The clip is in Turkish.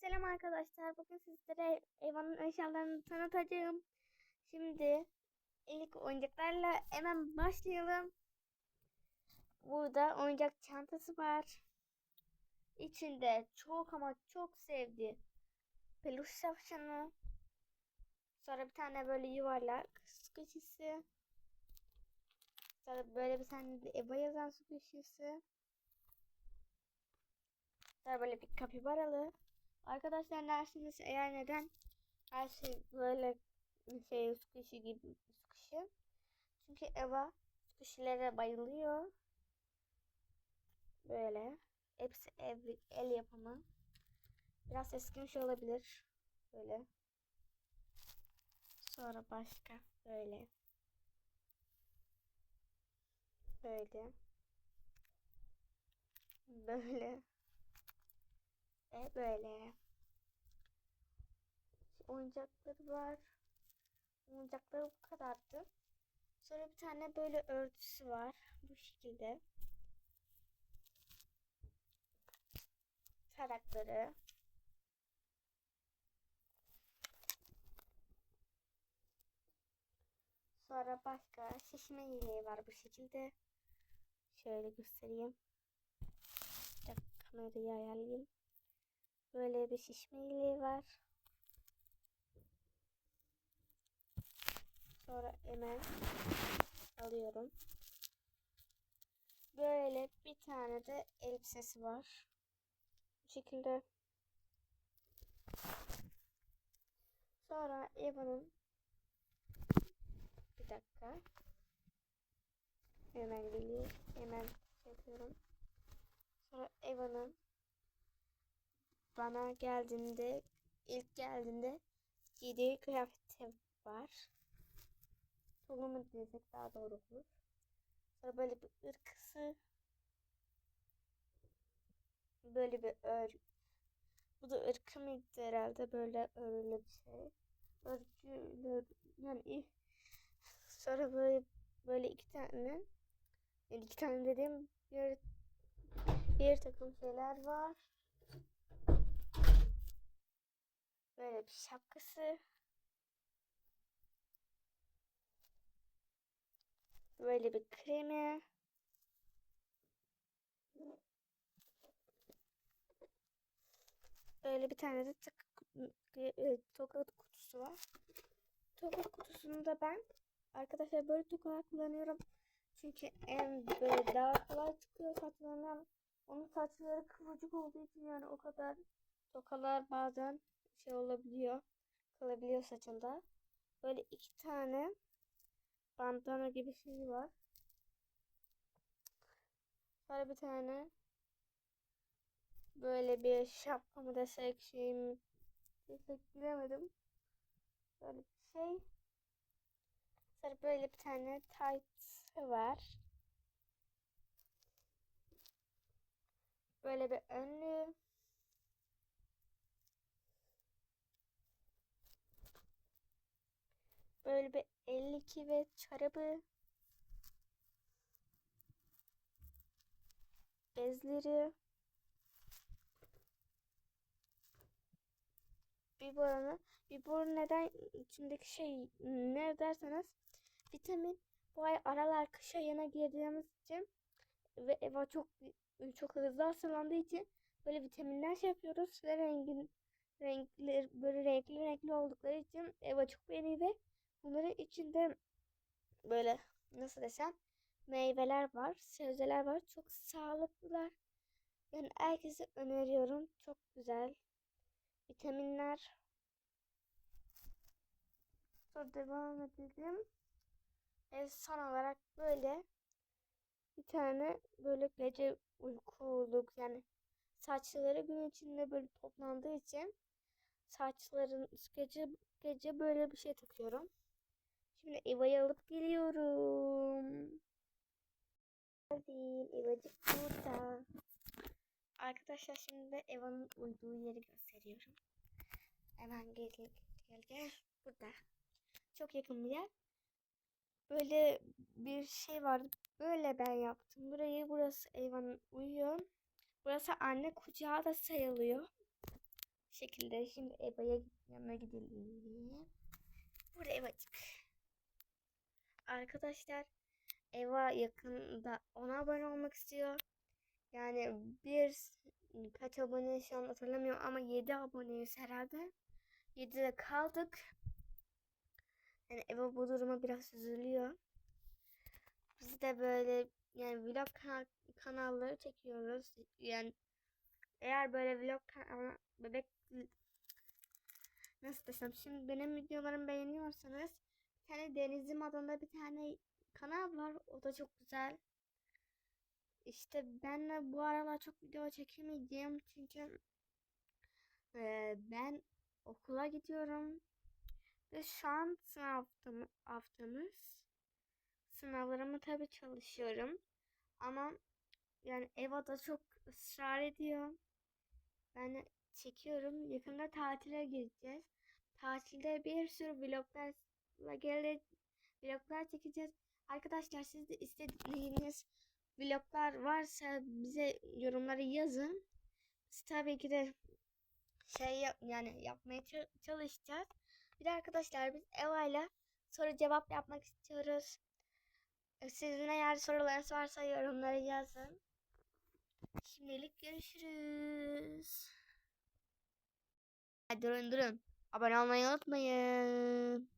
selam arkadaşlar. Bugün sizlere Eyvan'ın eşyalarını tanıtacağım. Şimdi ilk oyuncaklarla hemen başlayalım. Burada oyuncak çantası var. İçinde çok ama çok sevdiği peluş tavşanı. Sonra bir tane böyle yuvarlak squishy'si. Sonra böyle bir tane Eva yazan squishy'si. Sonra böyle bir kapibaralı. Arkadaşlar dersiniz eğer neden her şey böyle şey squishy gibi squishy. Çünkü Eva squishy'lere bayılıyor. Böyle. Hepsi ev, el yapımı. Biraz eskimiş olabilir. Böyle. Sonra başka. Böyle. Böyle. Böyle. Ve böyle. Oyuncakları var. Oyuncakları bu kadardı. Sonra bir tane böyle örtüsü var. Bu şekilde. Tarakları. Sonra başka şişme yeleği var bu şekilde. Şöyle göstereyim. Bir dakika kamerayı ayarlayayım. Böyle bir şişme yeleği var. Sonra hemen alıyorum. Böyle bir tane de elbisesi var. Bu şekilde. Sonra Eva'nın bir dakika. Hemen geliyor. Hemen yapıyorum. Sonra Eva'nın bana geldiğinde ilk geldiğinde giydiği kıyafeti var. Tulumu desek daha doğru olur. Sonra böyle bir ırkısı. Böyle bir ör. Bu da ırkı mıydı herhalde böyle örülü bir şey. Örgülü yani sonra böyle böyle iki tane yani iki tane dediğim bir bir takım şeyler var. Böyle bir şapkası. Böyle bir kremi. Böyle bir tane de e, toka kutusu var. Toka kutusunu da ben arkadaşlar böyle tokalar kullanıyorum. Çünkü en böyle daha kolay çıkıyor saçlarından. Onun saçları kıvırcık olduğu için yani o kadar tokalar bazen şey olabiliyor. Kalabiliyor saçında. Böyle iki tane bandana gibi şey var. Sonra bir tane böyle bir şapka mı desek şey mi desek bilemedim. Böyle bir şey. Sonra böyle bir tane tight var. Böyle bir önlüğü. Böyle bir 52 ve çorabı. Bezleri. Biberonı. Biber neden içindeki şey ne derseniz vitamin bu ay aralar kış ayına girdiğimiz için ve Eva çok çok hızlı hastalandığı için böyle vitaminler şey yapıyoruz ve rengin renkli böyle renkli renkli oldukları için Eva çok beğeniyor ve bunların içinde böyle nasıl desem meyveler var, sebzeler var. Çok sağlıklılar. Yani herkese öneriyorum. Çok güzel. Vitaminler. Sonra devam edelim. Ve son olarak böyle bir tane böyle gece uykuluk yani saçları gün içinde böyle toplandığı için saçların gece gece böyle bir şey takıyorum. Şimdi Eva'yı alıp geliyorum. Geldim. Evacık burada. Arkadaşlar şimdi Eva'nın uyuduğu yeri gösteriyorum. Hemen gel gel gel. Burada. Çok yakın bir yer. Böyle bir şey vardı. Böyle ben yaptım. Burayı burası Eva'nın uyuyor. Burası anne kucağı da sayılıyor. şekilde şimdi Eva'ya yanına gidelim. Burada Evacık. Arkadaşlar Eva yakında ona abone olmak istiyor. Yani bir kaç abone şu an hatırlamıyorum ama 7 aboneyiz herhalde. 7'de kaldık. Yani Eva bu duruma biraz üzülüyor. Biz de böyle yani vlog kanal, kanalları çekiyoruz. Yani eğer böyle vlog kanalı bebek nasıl desem şimdi benim videolarımı beğeniyorsanız bir tane Denizim adında bir tane kanal var. O da çok güzel. İşte ben de bu aralar çok video çekemeyeceğim çünkü eee, ben okula gidiyorum ve şu an sınav haftam- haftamız. Sınavlarımı tabii çalışıyorum ama yani Eva da çok ısrar ediyor. Ben çekiyorum. Yakında tatile gireceğiz. Tatilde bir sürü vloglarla gele vloglar çekeceğiz. Arkadaşlar siz de istediğiniz vloglar varsa bize yorumları yazın. Biz tabii ki de şey yap- yani yapmaya ça- çalışacağız. Bir de arkadaşlar biz Eva'yla soru cevap yapmak istiyoruz. E, Sizin eğer sorularınız varsa yorumlara yazın. Şimdilik görüşürüz. Hadi durun durun. Abone olmayı unutmayın.